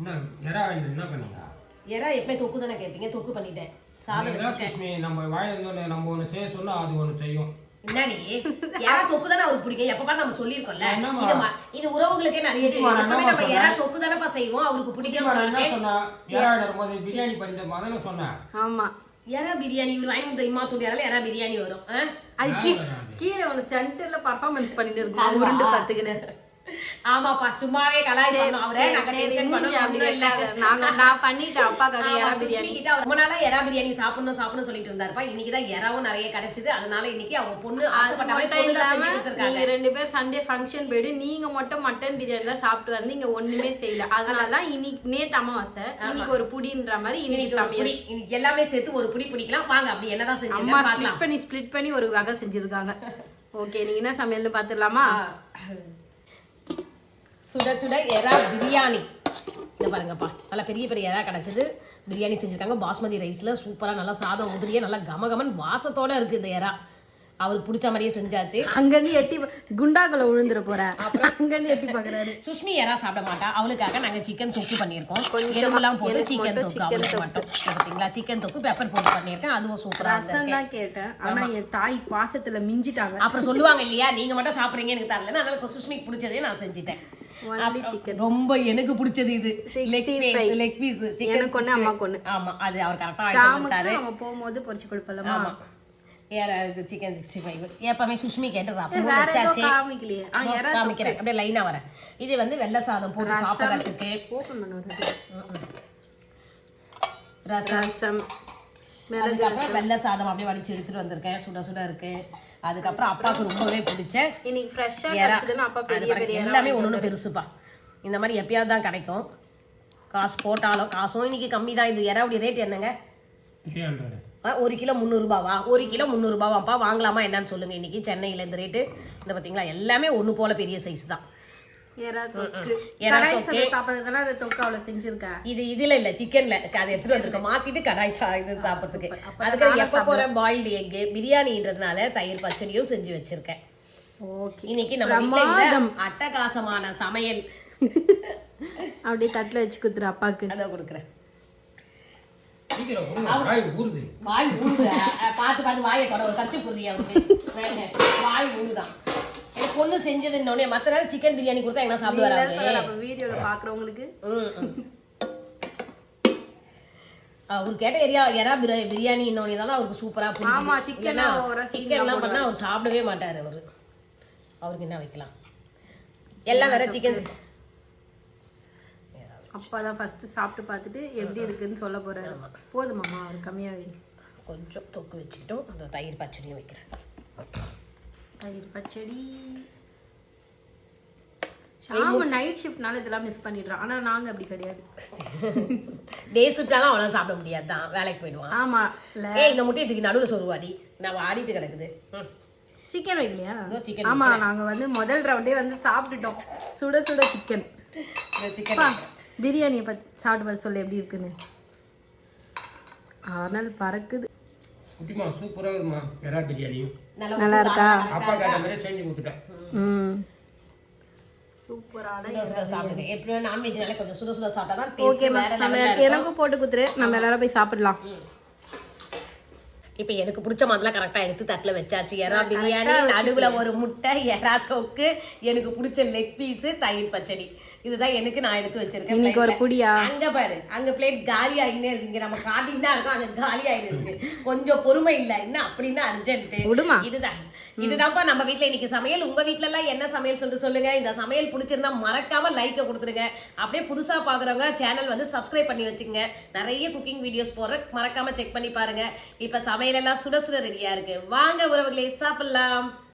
என்ன எறா என்ன பண்ணீங்க? எறா எப்பவுமே தொக்கு தானே கேட்பீங்க தொக்கு பண்ணிட்டேன். சாதம் சுஷ்மி நம்ம வாயில இருந்து நம்ம ஒன்று செய்ய சொன்னா அது ஒன்று செய்யும். என்ன நீ எறா தொக்கு தானே அவருக்கு பிடிக்கும். எப்ப நம்ம சொல்லியிருக்கோம்ல. என்னம்மா? இது உறவுகளுக்கே நிறைய நம்ம சொன்னேன்? தொக்கு தானேப்பா செய்வோம். அவருக்கு பிடிக்கும் என்ன சொன்னா பிரியாணி பண்ணிட்டு முதல்ல சொன்னேன். ஆமா. எறா பிரியாணி இவர் வாங்கி வந்த இம்மா தூண்டியால பிரியாணி வரும்? அது. கீழே ஒன்று சென்டர்ல பர்ஃபார்மன்ஸ் பண்ணிட்டு இருக்கும்? உருண்டு பத்துக்குன்னு ஆமாப்பா சும்மாவே கலாய் பண்ணோம் அவரே நாங்க டென்ஷன் பண்ணோம் நான் பண்ணிட்டேன் அப்பாக்காக எறா பிரியாணி. கிட்ட அவர் ரொம்ப நாளா எறா பிரியாணி சாப்பிடணும் சாப்பிடணும் சொல்லிட்டு இருந்தாருப்பா. இன்னைக்கு தான் எறாவும் நிறைய கிடைச்சது. அதனால இன்னைக்கு அவங்க பொண்ணு அது ஆசைப்பட்ட மாதிரி மட்டும் பொண்ணு தான் இல்லாம செஞ்சு கொடுத்துருக்காங்க. நீங்க ரெண்டு பேர் சண்டே ஃபங்க்ஷன் போயிட்டு நீங்க மட்டும் மட்டன் பிரியாணி தான் சாப்பிட்டு வந்து இங்க ஒண்ணுமே செய்யல. அதனால தான் இன்னைக்கு நேத்து அமாவாசை. இன்னைக்கு ஒரு புடின்ற மாதிரி இன்னைக்கு சமையல். இன்னைக்கு எல்லாமே சேர்த்து ஒரு புடி பிடிக்கலாம். வாங்க அப்படி என்னதான் ஸ்ப்ளிட் பார்க்கலாம். பண்ணி ஸ்ப்ளிட் பண்ணி ஒரு வகை செஞ்சிருக்காங்க. ஓகே நீங்க என்ன சமையல்னு பாத்துடலாமா? சுட சுட எறா பிரியாணி. இந்த பாருங்கப்பா நல்லா பெரிய பெரிய எறா கிடைச்சது. பிரியாணி செஞ்சுருக்காங்க. பாஸ்மதி ரைஸில் சூப்பராக நல்லா சாதம் உதிரியே நல்லா கமகமன் வாசத்தோட இருக்குது இந்த எறா. அவருக்கு பிடிச்ச மாதிரியே செஞ்சாச்சு. அங்கிருந்து எட்டி குண்டாக்குள்ள விழுந்துற போற. அங்கிருந்து எட்டி பாக்குறாரு. சுஷ்மி எறா சாப்பிட மாட்டா. அவளுக்காக நாங்க சிக்கன் தொக்கு பண்ணியிருக்கோம். எலும்புலாம் போட்டு சிக்கன் தொக்கு அவளுக்கு மட்டும். பார்த்தீங்களா சிக்கன் தொக்கு பெப்பர் போட்டு பண்ணியிருக்கேன். அதுவும் சூப்பரா ரசம் தான் கேட்டேன். ஆனா என் தாய் பாசத்துல மிஞ்சிட்டாங்க. அப்புறம் சொல்லுவாங்க இல்லையா? நீங்க மட்டும் சாப்பிடுறீங்க எனக்கு தரல அதனால சுஷ்மிக்கு பிடிச்சதே நான் செஞ்சுட்டேன். ரொம்ப எனக்கு பிடிச்சது இது. லெக் 65. பீஸ் லெக் பீஸ் எனக்கு ஒண்ணு, அம்மாக்கு ஒண்ணு. ஆமா அது அவர் கரெக்டா ஷாமுக்கு அவன் போகும்போது பொரிச்சு கொடுப்பலமா ஆமா. ஏற இது சிக்கன் சிக்ஸ்டி ஃபைவ் எப்பவுமே சுஷ்மி கேட்டு ஏதோ வச்சாச்சு. காமிக்கிறேன். அப்படியே லைனா வரேன். இது வந்து வெள்ளை சாதம் போட்டு சாப்பிடறதுக்கு. ரசம். ரசம். அதுக்கப்புறம் வெள்ளை சாதம் அப்படியே வடிச்சு எடுத்துட்டு வந்திருக்கேன். சுட சுட இருக்கு. அதுக்கப்புறம் அப்பாவுக்கு ரொம்பவே பிடிச்ச இன்னைக்கு ஃப்ரெஷ்ஷா எறா. கிடைச்சதுன்னா அப்பா அது பெரிய பாருங்க, பெரிய எல்லாமே ஒன்று ஒன்று பெருசுப்பா. இந்த மாதிரி எப்பயாவது தான் கிடைக்கும். காசு போட்டாலும் காசும் இன்னைக்கு கம்மி தான். இது எறாவுடைய ரேட் என்னங்க? ஒரு கிலோ முந்நூறுபாவா? ஒரு கிலோ முந்நூறுபாவாப்பா? வாங்கலாமா என்னன்னு சொல்லுங்க இன்னைக்கு சென்னையில் இந்த ரேட்டு இந்த பார்த்தீங்களா எல்லாமே ஒன்று போல பெரிய சைஸ் தான். இது இதுல இல்ல சிக்கன்ல. அதை எடுத்துட்டு வந்திருக்கோம். மாத்திட்டு கடாய் இது சாப்பிட்றதுக்கு. அதுக்கு எப்ப போற பாயில்டு எக் பிரியாணின்றதுனால தயிர் பச்சடியும் செஞ்சு வச்சிருக்கேன். ஓகே. இன்னைக்கு நம்ம வீட்ல இந்த அட்டகாசமான சமையல். அப்படியே தட்டுல வச்சு குத்துரு அப்பாக்கு. அதை கொடுக்குறேன். காய் ஊறுது. வாய் ஊடுத பார்த்து பார்த்து வாயை தொட ஒரு கச்சி புரிய. வாய் ஊடுதான் எனக்கு பொண்ணு செஞ்சதுன்னொடனே மற்ற நேரம் சிக்கன் பிரியாணி கொடுத்தா என்ன சாப்பிடுவாரு அப்ப ம், ம். அவரு கேட்ட ஏரியா எறா பிரியா பிரியாணி இன்னொன்னு தான் அவருக்கு சூப்பரா ஆமா, chicken ஆ ஒரு சிக்கன்லாம் பண்ணா அவர் சாப்பிடவே மாட்டாரு அவரு. அவருக்கு என்ன வைக்கலாம்? எல்லாம் வேற சிக்கன் அப்பா தான் ஃபர்ஸ்ட் சாப்பிட்டு பார்த்துட்டு எப்படி இருக்குன்னு சொல்ல போறாரு. போதுமாம்மா அவர் கம்மியாவே. கொஞ்சம் தொக்கு வச்சுக்கிட்டோம் அந்த தயிர் பச்சடியும் வைக்கிறேன். தயிர் பச்சடி. ஷாமு நைட் ஷிஃப்ட்னால இதெல்லாம் மிஸ் பண்ணிடுறான் ஆனா நாங்க அப்படி கிடையாது. டே ஷிஃப்டாலாம் அவனால சாப்பிட முடியாது தான் வேலைக்கு போயிடுவான். ஆமா. இல்ல ஏய் இந்த முட்டையை தூக்கி நடுவில் சொருவாடி நான் ஆடிட்டு கிடக்குது. சிக்கன் வைக்கலையா? இதோ chicken ஆமா நாங்க வந்து முதல் ரவுண்டே வந்து சாப்பிட்டுட்டோம். சுட சுட சிக்கன் சிக்கன் பிரியாணியை பத்தி சாப்பிட்டு பார்த்து சொல்லு எப்படி இருக்குன்னு. ஆனால் பறக்குது. குட்டிமா சூப்பராக இருக்குமா எறா பிரியாணியும் நல்லா இருக்கா? அப்பா கேட்ட மாதிரி செஞ்சு கொடுத்துட்டேன். எனக்கும் போட்டு குத்துரு நம்ம எல்லாரும் போய் சாப்பிடலாம். இப்போ எனக்கு பிடிச்ச மாதிரிலாம் கரெக்டாக எடுத்து தட்டில் வச்சாச்சு. எறா பிரியாணி நடுவில் ஒரு முட்டை எறா தொக்கு எனக்கு பிடிச்ச லெக் பீஸு தயிர் பச்சடி. இதுதான் எனக்கு நான் எடுத்து வச்சிருக்கேன் இன்னைக்கு ஒரு. புடியா? அங்க பாரு அங்க பிளேட் காலி ஆகினே இருக்கு. இங்க நம்ம காட்டின்னு தான் இருக்கோம் அங்க காலி இருக்கு. கொஞ்சம் பொறுமை இல்ல. இன்னும் அப்படின்னா அர்ஜென்ட்? இதுதான். இதுதான்ப்பா நம்ம வீட்ல இன்னைக்கு சமையல். உங்க வீட்ல எல்லாம் என்ன சமையல் சொல்லிட்டு சொல்லுங்க. இந்த சமையல் பிடிச்சிருந்தா மறக்காம லைக்கை கொடுத்துருங்க. அப்படியே புதுசா பாக்குறவங்க சேனல் வந்து சப்ஸ்கிரைப் பண்ணி வச்சுங்க நிறைய குக்கிங் வீடியோஸ் போடுற மறக்காம செக் பண்ணி பாருங்க. இப்ப சமையல் எல்லாம் சுட சுட ரெடியா இருக்கு. வாங்க உறவுகளே சாப்பிடலாம்.